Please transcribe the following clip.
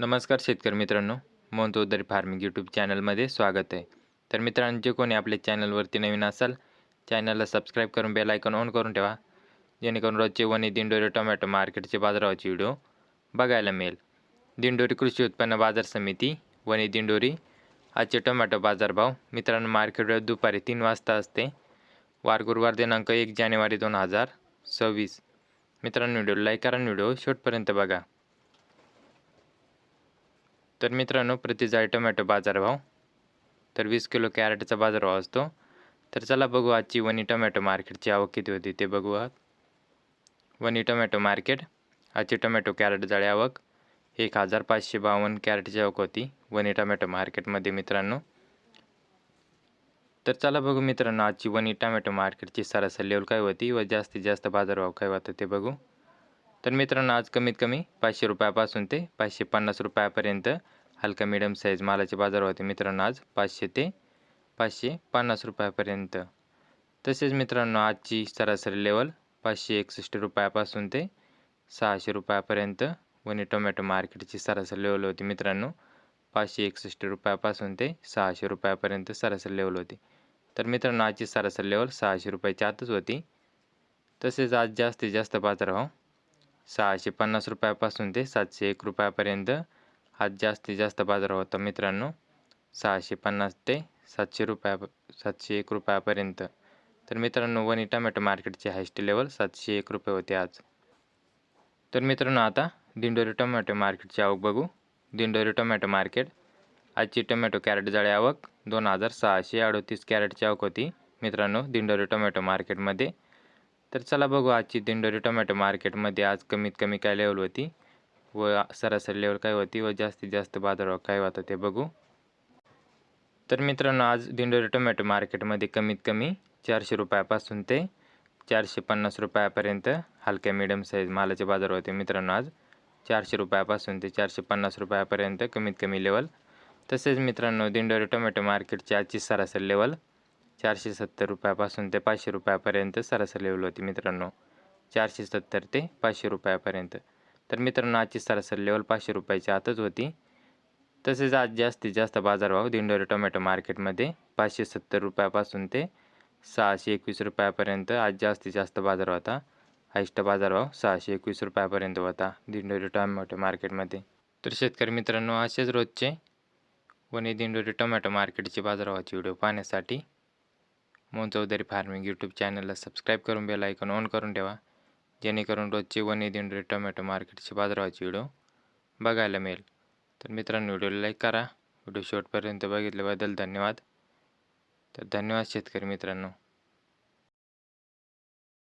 नमस्कार शेतकरी मित्रांनो मोहन चौधरी फार्मिंग यूट्यूब चॅनलमध्ये स्वागत आहे. तर मित्रांनो जे कोणी आपल्या चॅनलवरती नवीन असाल चॅनलला सबस्क्राईब करून बेल आयकॉन ऑन करून ठेवा. जेणेकरून रोजचे वनी दिंडोरी टोमॅटो मार्केटचे बाजारावरचे व्हिडिओ बघायला मिळेल. दिंडोरी कृषी उत्पन्न बाजार समिती वनी दिंडोरी आजचे टोमॅटो बाजारभाव मित्रांनो मार्केट वेळ दुपारी तीन वाजता असते. वार गुरुवार दिनांक एक जानेवारी दोन हजार सव्वीस. मित्रांनो व्हिडिओ लाईक करा व्हिडिओ शेवटपर्यंत बघा. तर मित्रांनो प्रति टोमॅटो बाजारभाव. तर वीस किलो कॅरेटचा बाजारभाव असतो. तर चला बघू आजची वनी टोमॅटो मार्केटची आवक किती होती ते बघू आहात. वनी टोमॅटो मार्केट आजची टोमॅटो कॅरेट जाळी आवक एक हजार पाचशे बावन्न कॅरेटची आवक होती वनी टोमॅटो मार्केटमध्ये मित्रांनो. तर चला बघू मित्रांनो आजची वनी टोमॅटो मार्केटची सरासरी लेवल काय होती व जास्तीत जास्त बाजारभाव काय होता ते बघू. तर मित्रांनो आज कमीत कमी पाचशे रुपयापासून ते पाचशे पन्नास रुपयापर्यंत हलका मिडियम साईज मालाचे बाजार होते मित्रांनो आज पाचशे ते पाचशे पन्नास रुपयापर्यंत. तसेच मित्रांनो आजची सरासरी लेवल पाचशे एकसष्ट रुपयापासून ते सहाशे रुपयापर्यंत वनी टोमॅटो मार्केटची सरासरी लेवल होती मित्रांनो. पाचशे एकसष्ट रुपयापासून ते सहाशे रुपयापर्यंत सरासरी लेवल होती. तर मित्रांनो आजची सरासरी लेवल सहाशे रुपयाच्या आतच होती. तसेच आज जास्तीत जास्त बाजारभाव हो सहाशे पन्नास रुपयापासून ते सातशे एक रुपयापर्यंत आज जास्तीत जास्त बाजार होता मित्रांनो. सहाशे पन्नास ते सातशे रुपया सातशे एक रुपयापर्यंत. तर मित्रांनो वनी टमॅटो मार्केटचे हायस्ट लेवल सातशे एक रुपये होते आज. तर मित्रांनो आता दिंडोरी टोमॅटो मार्केटची आवक बघू. दिंडोरी टोमॅटो मार्केट आजची टोमॅटो कॅरेट जाळी आवक दोन हजार सहाशे अडोतीस कॅरेटची आवक होती. मित्रांनो दिंडोरी टोमॅटो मार्केटमध्ये तर चला बघू आजची दिंडोरी टोमॅटो मार्केटमध्ये आज कमीत कमी काय लेवल होती व सरासरी लेवल काय होती व जास्तीत जास्त बाजारभाव काय होता ते बघू. तर मित्रांनो आज दिंडोरी टोमॅटो मार्केटमध्ये कमीत कमी चारशे रुपयापासून ते चारशे पन्नास रुपयापर्यंत हलक्या मिडियम साईज मालाचे बाजार होते मित्रांनो आज. चारशे रुपयापासून ते चारशे पन्नास रुपयापर्यंत कमीत कमी लेवल तसेच मित्रांनो दिंडोरी टोमॅटो मार्केटची आजची सरासरी लेवल चारशे सत्तर रुपयापासून ते पाचशे रुपयापर्यंत सरासरी लेवल होती मित्रांनो. चारशे सत्तर ते पाचशे रुपयापर्यंत. तर मित्रांनो आजची सरासरी लेवल पाचशे रुपयाची आतच होती. तसेच आज जास्तीत जास्त बाजारभाव दिंडोरी टोमॅटो मार्केटमध्ये पाचशे सत्तर रुपयापासून ते सहाशे एकवीस रुपयापर्यंत आज जास्तीत जास्त बाजार होता. हायस्ट बाजारभाव सहाशे एकवीस रुपयापर्यंत होता दिंडोरी टोमॅटो मार्केटमध्ये. तर शेतकरी मित्रांनो असेच रोजचे वणी दिंडोरी टोमॅटो मार्केटचे बाजारभावाचे व्हिडिओ पाहण्यासाठी मोहन चौधरी फार्मिंग यूट्यूब चॅनलला सबस्क्राईब करून बेल आयकॉन ऑन करून ठेवा जेणेकरून रोजचे वन दिंडोरी टोमॅटो मार्केटचे बाजारावाची व्हिडिओ बघायला मिळेल. तर मित्रांनो व्हिडिओला लाईक करा. व्हिडिओ शेवटपर्यंत बघितल्याबद्दल धन्यवाद. तर धन्यवाद शेतकरी मित्रांनो.